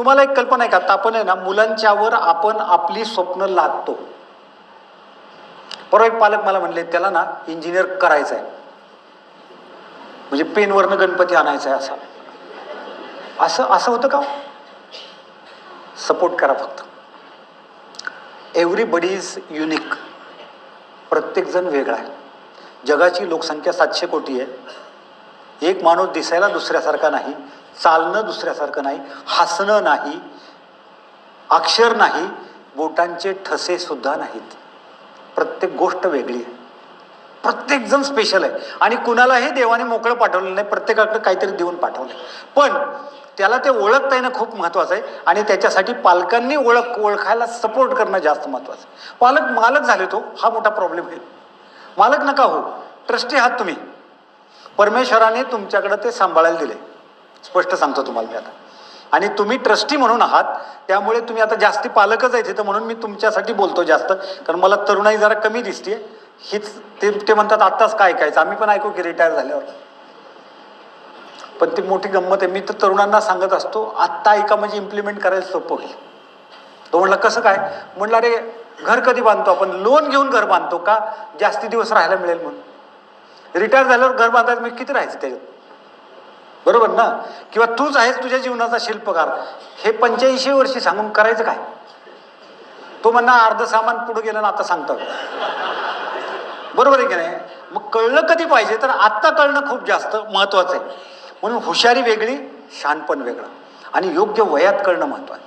तुम्हाला एक कल्पना आहे का? आता आपण आहे ना मुलांच्यावर आपण आपली स्वप्न लादतो. परवा एक पालक मला म्हणले त्याला ना इंजिनियर करायचं आहे म्हणजे पेनवरनं गणपती आणायचा आहे असा. असं असं होतं का हो? सपोर्ट करा फक्त. एव्हरीबडी इज युनिक प्रत्येकजण वेगळा आहे. जगाची लोकसंख्या सातशे कोटी आहे. एक माणूस दिसायला दुसऱ्यासारखा नाही. चालणं दुसऱ्यासारखं नाही हसणं नाही अक्षर नाही बोटांचे ठसे सुद्धा नाहीत. प्रत्येक गोष्ट वेगळी आहे. प्रत्येकजण स्पेशल आहे. आणि कुणालाही देवाने मोकळं पाठवलं नाही प्रत्येकाकडे काहीतरी देऊन पाठवलं पण त्याला ते ओळखता येणं खूप महत्त्वाचं आहे आणि त्याच्यासाठी पालकांनी ओळख ओळखायला सपोर्ट करणं जास्त महत्त्वाचं आहे. पालक मालक झाले तो हा मोठा प्रॉब्लेम होईल मालक नका हो ट्रस्टी आहात तुम्ही. परमेश्वराने तुमच्याकडे ते सांभाळायला दिले स्पष्ट सांगतो तुम्हाला मी आता. आणि तुम्ही ट्रस्टी म्हणून आहात त्यामुळे तुम्ही आता जास्ती पालकच आहे तिथं म्हणून मी तुमच्यासाठी बोलतो जास्त. कारण मला तरुणाई जरा कमी दिसते हीच ते ते म्हणतात आत्ताच काय ऐकायचं? आम्ही पण ऐकू की रिटायर झाल्यावर. पण ती मोठी गंमत आहे. मी तर तरुणांना सांगत असतो आत्ता ऐका म्हणजे इम्प्लिमेंट करायला सोपं होईल. तो म्हणला कसं काय? म्हणलं अरे घर कधी बांधतो आपण? लोन घेऊन घर बांधतो का? जास्ती दिवस राहायला मिळेल म्हणून. रिटायर झाल्यावर घर बांधायला मी किती राहायचं त्याच्यात? बरोबर ना? किंवा तूच आहेस तुझ्या जीवनाचा शिल्पकार. हे पंच्याऐंशी वर्षी सांगून करायचं काय? तो म्हणणं अर्ध सामान पुढे गेलं ना आता सांगतो. बरोबर आहे की नाही? मग कळलं कधी पाहिजे? तर आत्ता कळणं खूप जास्त महत्त्वाचं आहे. म्हणून हुशारी वेगळी शहाणपण वेगळं. आणि योग्य वयात कळणं महत्त्वाचं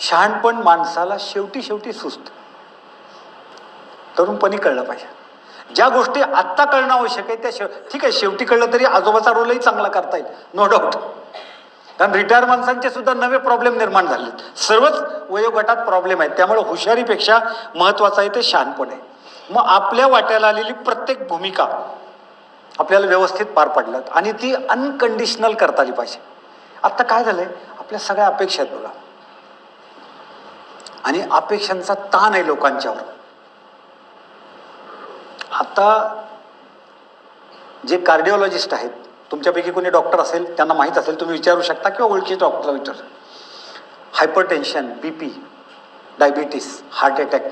शहाणपण माणसाला शेवटी शेवटी सुस्त. तरुणपणी कळलं पाहिजे. ज्या गोष्टी आत्ता कळणं आवश्यक आहे त्या शेव ठीक आहे शेवटी कळलं तरी आजोबाचा रोलही चांगला करता येईल. नो डाऊट कारण रिटायर माणसांचे सुद्धा नवे प्रॉब्लेम निर्माण झाले सर्वच वयोगटात प्रॉब्लेम आहेत. त्यामुळे हुशारीपेक्षा महत्त्वाचं आहे ते शहाणपण. आहे मग आपल्या वाट्याला आलेली प्रत्येक भूमिका आपल्याला व्यवस्थित पार पडल्यात आणि ती अनकंडिशनल करता आली पाहिजे. आत्ता काय झालंय? आपल्या सगळ्या अपेक्षा आहेत बघा. आणि अपेक्षांचा ताण आहे लोकांच्यावर. आता जे कार्डिओलॉजिस्ट आहेत तुमच्यापैकी कोणी डॉक्टर असेल त्यांना माहीत असेल तुम्ही विचारू शकता किंवा ओळखीचे डॉक्टरला विचारू hypertension B P diabetes heart attack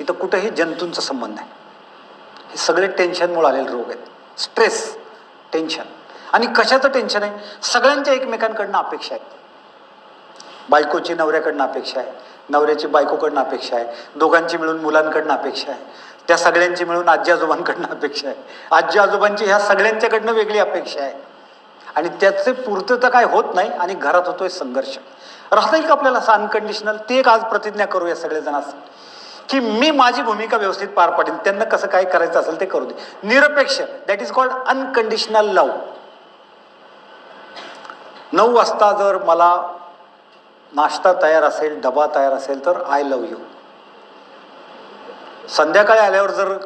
इथं कुठंही जंतूंचा संबंध आहे हे सगळे टेन्शनमुळे आलेले रोग आहेत. स्ट्रेस टेन्शन आणि कशाचं टेन्शन आहे? सगळ्यांच्या एकमेकांकडनं अपेक्षा आहेत. बायकोची नवऱ्याकडनं अपेक्षा आहे. नवऱ्याची बायकोकडनं अपेक्षा आहे. दोघांची मिळून मुलांकडनं अपेक्षा आहे. त्या सगळ्यांची मिळून आजी आजोबांकडनं अपेक्षा आहे. आजी आजोबांची ह्या सगळ्यांच्याकडनं वेगळी अपेक्षा आहे. आणि त्याचे पूर्तता काय होत नाही आणि घरात होतोय संघर्ष. राहता येईल का आपल्याला असं अनकंडिशनल ते एक आज प्रतिज्ञा करूया सगळेजण की मी माझी भूमिका व्यवस्थित पार पाडेन. त्यांना कसं काय करायचं असेल ते करू दे. निरपेक्ष. That is called unconditional love नऊ वाजता जर मला नाश्ता तयार असेल डबा तयार असेल तर आय लव यू संध्याकाळी आल्यावर जर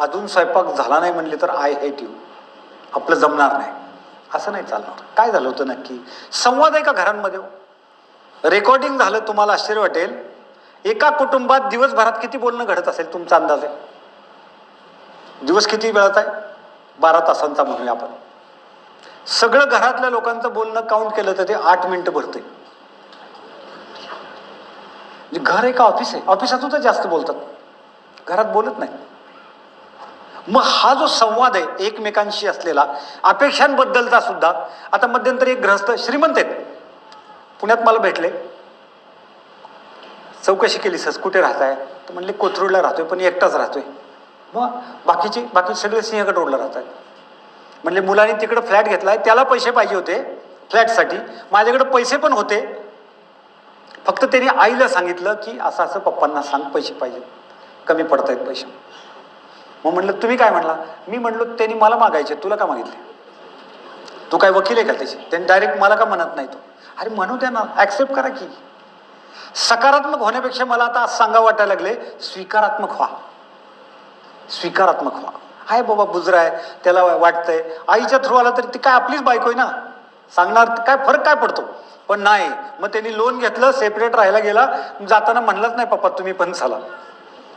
अजून स्वयंपाक झाला नाही म्हणले तर आय हेट यू आपलं जमणार नाही. असं नाही चालणार. काय झालं होतं नक्की? संवाद आहे का घरांमध्ये हो? रेकॉर्डिंग झालं तुम्हाला आश्चर्य वाटेल. एका कुटुंबात दिवसभरात किती बोलणं घडत असेल तुमचा अंदाज? आहे दिवस किती वेळात आहे? बारा तासांचा म्हणूया आपण. सगळं घरातल्या लोकांचं बोलणं काउंट केलं तर ते आठ मिनिटं भरते म्हणजे घर एका ऑफिस आहे? ऑफिसातूनच जास्त बोलतात. घरात बोलत नाही. मग हा जो संवाद आहे एकमेकांशी असलेला अपेक्षांबद्दलचा सुद्धा आता मध्यंतरी एक ग्रहस्थ श्रीमंत आहेत. पुण्यात मला भेटले. चौकशी केली सस कुठे राहताय? तर म्हणले कोथरूडला राहतोय पण एकटाच राहतोय. मग बाकीचे बाकी सगळे सिंहगड रोडला राहतात. म्हणले मुलांनी तिकडं फ्लॅट घेतला आहे त्याला पैसे पाहिजे होते फ्लॅटसाठी. माझ्याकडे पैसे पण होते. फक्त त्यांनी आईला सांगितलं की असं असं पप्पांना सांग पैसे पाहिजे कमी पडत आहेत पैसे. मग म्हटलं तुम्ही काय म्हणला? मी म्हणलो त्यांनी मला मागायचे तुला का मागितले? तू काय वकील आहे का त्याचे? त्यांनी डायरेक्ट मला का म्हणत नाही तो? अरे म्हणू द्या ना ॲक्सेप्ट करा की. सकारात्मक होण्यापेक्षा मला आता आज सांगा वाटायला लागले स्वीकारात्मक व्हा. स्वीकारात्मक व्हा. आहे बाबा बुजरा आहे त्याला वाटतंय आईच्या थ्रू आला तरी ती काय आपलीच बायको आहे ना? सांगणार काय फरक काय पडतो? पण नाही मग त्यांनी लोन घेतलं सेपरेट राहायला गेला जाताना म्हणलंच नाही पप्पा तुम्ही पण झाला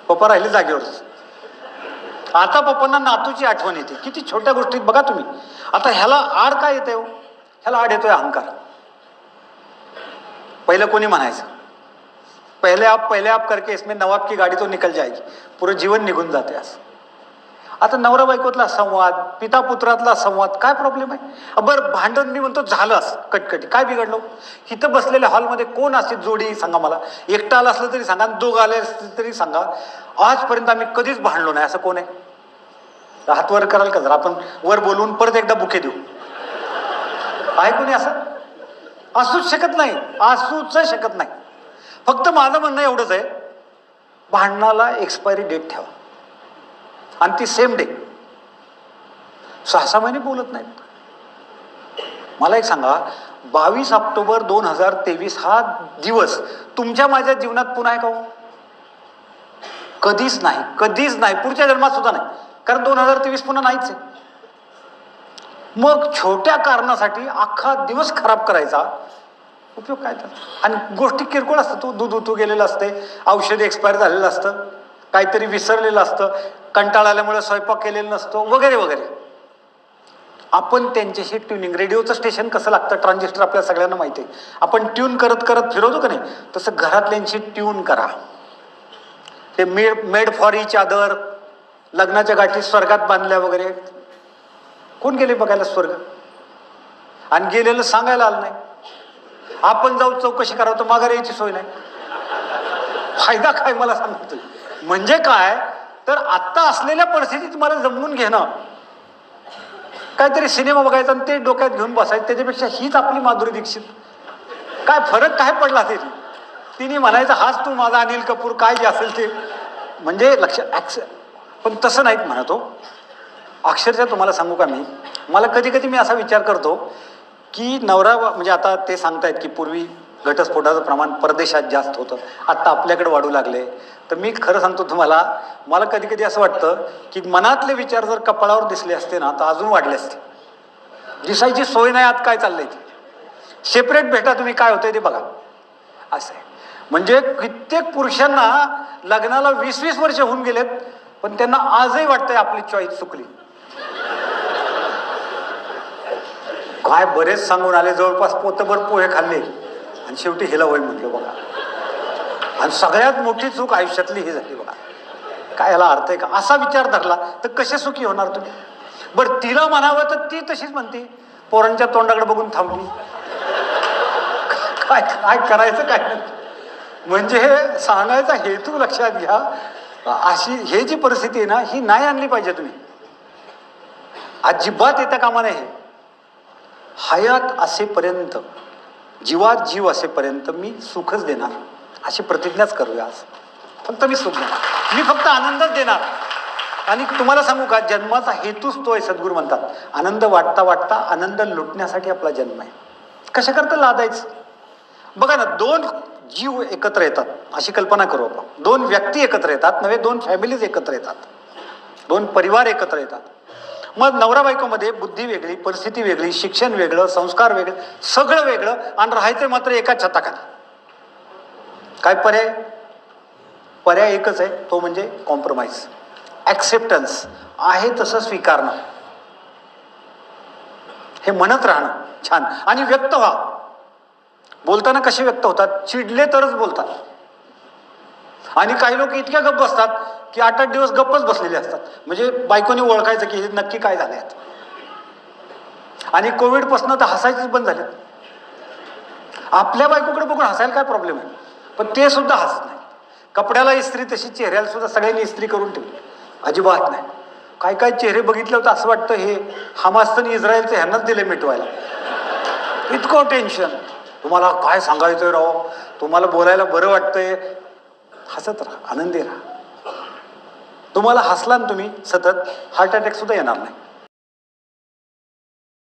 पप्पा राहिले जागेवरच आता पप्पांना नातूची आठवण येते. किती छोट्या गोष्टीत बघा तुम्ही. आता ह्याला आड काय येते हो? ह्याला आड येतोय अहंकार. पहिलं कोणी म्हणायचं? पहले आप पहले आप करके इसमें नवाब की गाडी तो निकल जाएगी. पुरं जीवन निघून जाते असं. आता नवरा बायकोतला संवाद पिता पुत्रातला संवाद काय प्रॉब्लेम आहे? बरं भांडण मी म्हणतो झालं असं कटकटी. काय बिघडलो? इथं बसलेल्या हॉलमध्ये कोण असते जोडी? सांगा मला. एकटा आला असलं तरी सांगा दोघं आले असले तरी सांगा. आजपर्यंत आम्ही कधीच भांडलो नाही. असं कोण आहे? हात वर कराल का जर? आपण वर बोलवून परत एकदा बुके देऊ. आहे कोणी असं? असूच शकत नाही. असूच शकत नाही. फक्त माझं म्हणणं एवढंच आहे. भांडणाला एक्सपायरी डेट ठेवा. आणि ती सेम डे सहा सहा महिने बोलत नाहीत. मला एक सांगा बावीस ऑक्टोबर दोन हजार तेवीस हा दिवस तुमच्या माझ्या जीवनात पुन्हा आहे का हो? कधीच नाही कधीच नाही पुढच्या जन्मात सुद्धा नाही. कारण दोन हजार तेवीस पुन्हा नाहीच आहे. मग छोट्या कारणासाठी अख्खा दिवस खराब करायचा उपयोग काय त्याचा? आणि गोष्टी किरकोळ असतात तू दूध उतू गेलेलं असते औषध एक्सपायर झालेलं असतं. काहीतरी विसरलेलं असतं कंटाळा आल्यामुळे स्वयंपाक केलेला नसतो वगैरे वगैरे. आपण त्यांच्याशी ट्युनिंग रेडिओचं स्टेशन कसं लागतं ट्रान्झिस्टर आपल्या सगळ्यांना माहिती आहे. आपण ट्यून करत करत फिरवतो का नाही तसं घरातल्यांशी ट्यून करा. ते made made for each other लग्नाच्या गाठी स्वर्गात बांधल्या वगैरे. कोण गेले बघायला स्वर्ग? आणि गेलेलं सांगायला आलं नाही. आपण जाऊ चौकशी करावं तर माघार यायची सोय नाही. फायदा काय मला सांगतो म्हणजे काय? तर आत्ता असलेल्या परिस्थितीत मला जमवून घेणं. काहीतरी सिनेमा बघायचा आणि ते डोक्यात घेऊन बसायचं त्याच्यापेक्षा हीच आपली माधुरी दीक्षित. काय फरक काय पडला ते तिने म्हणायचं हाच तू माझा अनिल कपूर काय जे असेल ते. म्हणजे लक्ष ॲक्स पण तसं नाहीत म्हणतो हो. अक्षरशः तुम्हाला सांगू का मी? मला कधी कधी मी असा विचार करतो की नवरा म्हणजे आता ते सांगतायत की पूर्वी घटस्फोटाचं प्रमाण परदेशात जास्त होतं. आत्ता आपल्याकडे वाढू लागले. तर मी खरं सांगतो तुम्हाला मला कधी कधी असं वाटतं की मनातले विचार जर कपाळावर दिसले असते ना तर अजून वाढले असते. दिसायची सोय नाही आत काय चाललंय ते. सेपरेट भेटा तुम्ही काय होतंय ते बघा. असं आहे. म्हणजे कित्येक पुरुषांना लग्नाला वीस वीस वर्ष होऊन गेलेत पण त्यांना आजही वाटतंय आपली चॉईस चुकली. काय बरेच सांगून आले जवळपास पोतभर पोहे खाल्ले. आणि शेवटी हिला वय म्हटलं बघा. आणि सगळ्यात मोठी चूक आयुष्यातली ही झाली बघा. काय याला अर्थ आहे का? असा विचार धरला तर कसे सुखी होणार तुम्ही? बरं तिला म्हणावं तर ती तशीच म्हणते पोरांच्या तोंडाकडे बघून थांबली. काय काय करायचं काय म्हणजे हे सांगायचा हेतू लक्षात घ्या अशी हे जी परिस्थिती आहे ना ही नाही आणली पाहिजे तुम्ही. अजिबात येता कामा नाही हयात असेपर्यंत जीवात जीव असेपर्यंत मी सुखच देणार. अशी प्रतिज्ञाच करूया आज. फक्त मी सुख देणार. मी फक्त आनंदच देणार. आणि तुम्हाला सांगू का जन्माचा हेतूच तो आहे सद्गुरू म्हणतात. आनंद वाटता वाटता आनंद लुटण्यासाठी आपला जन्म आहे. कशा करता लादायचं? बघा ना दोन जीव एकत्र येतात. अशी कल्पना करू आपण. दोन व्यक्ती एकत्र येतात नव्हे दोन फॅमिलीज एकत्र येतात. दोन परिवार एकत्र येतात. मग नवरा बायकोमध्ये बुद्धी वेगळी परिस्थिती वेगळी शिक्षण वेगळं संस्कार वेगळं सगळं वेगळं आणि राहायचं मात्र एका छताखाली. काय पर्याय? पर्याय एकच आहे तो म्हणजे कॉम्प्रोमाइज ॲक्सेप्टन्स आहे तसं स्वीकारणं. हे म्हणत राहणं. छान. आणि व्यक्त व्हा. बोलताना कसे व्यक्त होतात? चिडले तरच बोलतात. आणि काही लोक इतक्या गप्प बसतात की आठ आठ दिवस गप्पच बसलेले असतात. म्हणजे बायकोने ओळखायचं की हे नक्की काय झाले आहेत आणि कोविडपासून तर हसायचेच बंद झाले आपल्या बायकोकडे बघून हसायला काय प्रॉब्लेम आहे? पण ते सुद्धा हसत नाही कपड्याला इस्त्री तशी चेहऱ्याला सुद्धा सगळ्यांनी इस्त्री करून ठेवली. अजिबात नाही. काय काय चेहरे बघितले होते असं वाटतं हे हमास्तन इस्रायलचं ह्यांनाच दिले मिटवायला. इतकं टेन्शन तुम्हाला काय सांगायचंय राव? तुम्हाला बोलायला बरं वाटतंय? हसत राहा आनंदी राहा. तुम्हाला हसला ना तुम्ही सतत हार्ट अटॅक सुद्धा येणार नाही.